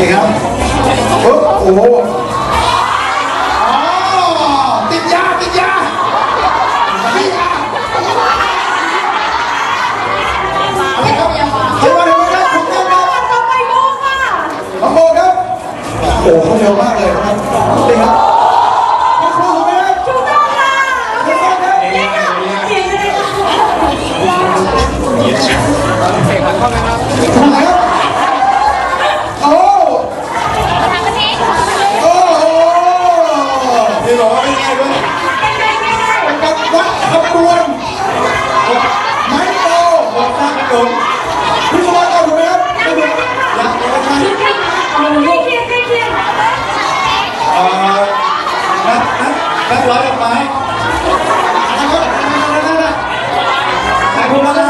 นี่ครับปึ๊บโอ้โหอ๋อติดยาติดยาติดยาอะไรครับเฮ้ยมาเร็วครับผมต้องครับต่อไปโมค่ะน้องโบครับโอ้โหเขาเร็วมากเลยนะครับนี่ครับ วนไม้โตหมดตาขนมพี่สวัติตอาถูกไหมครับไม่ถูกหลักไม่ใช่ไม่เครียดไม่เครียดเอ่อนัดนัดนัดร้อยดอกไม้นะครับนั่นนั่นนั่นแต่พวงมาลัยไม่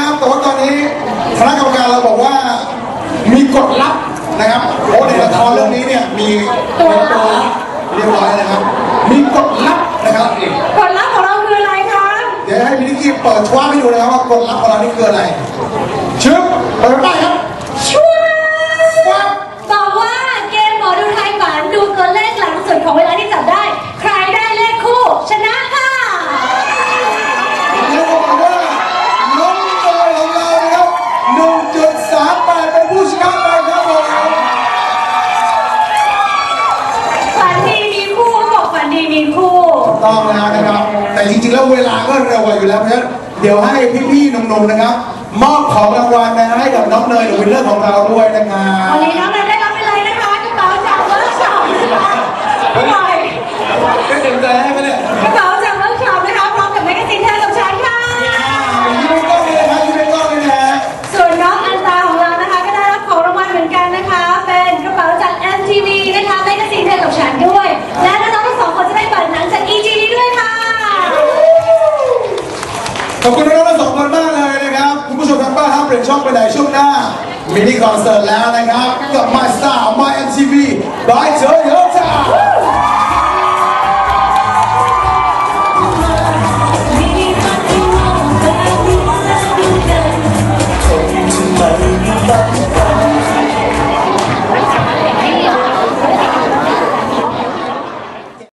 นาทีเดียวนะครับแต่ว่าตอนนี้คณะกรรมการเราบอกว่ามีกฎลับนะครับโอ้ในละครเรื่องนี้เนี่ยมีตัวตัวลับเรียบร้อยนะครับ มีกฎลับนะครับผลลัพธ์ของเราคืออะไรคะเดี๋ยวให้พี่นิกกี้เปิดชว้าให้ดูนะครับว่ากฎลับของเรานี่คืออะไรชึบเปิดไปครับ ช่วย ฟับ บอกว่าเกมหมอดูไทยฝันดูตัวเลขหลังสุดของเวลาที่จับได้ ใครได้เลขคู่ ชนะค่ะ แล้วก็บอกว่าน้องเตยของเรานะครับ1.38เป็นผู้ชนะไปครับผม ฝันดีมีคู่เขาบอกฝันดีมีคู่ ต้องแล้วนะครับ แต่จริงๆแล้วเวลาก็เร็วกว่าอยู่แล้วเพราะฉะนั้นเดี๋ยวให้พี่ๆหนุ่มๆนะครับ มอบของรางวัลนะให้กับน้องเนยหรือวินเลอร์ของเราด้วยนะครับ วันนี้น้องเนย ขอบคุณน้องทั้งสองคนมากเลยนะครับ คุณผู้ชมทางบ้านห้ามเปลี่ยนช่องไปไหนช่วงหน้า มินิคอนเสิร์ตแล้วนะครับ กับมาส่ามาเอ็น My บีบายเธอเยอะจ้า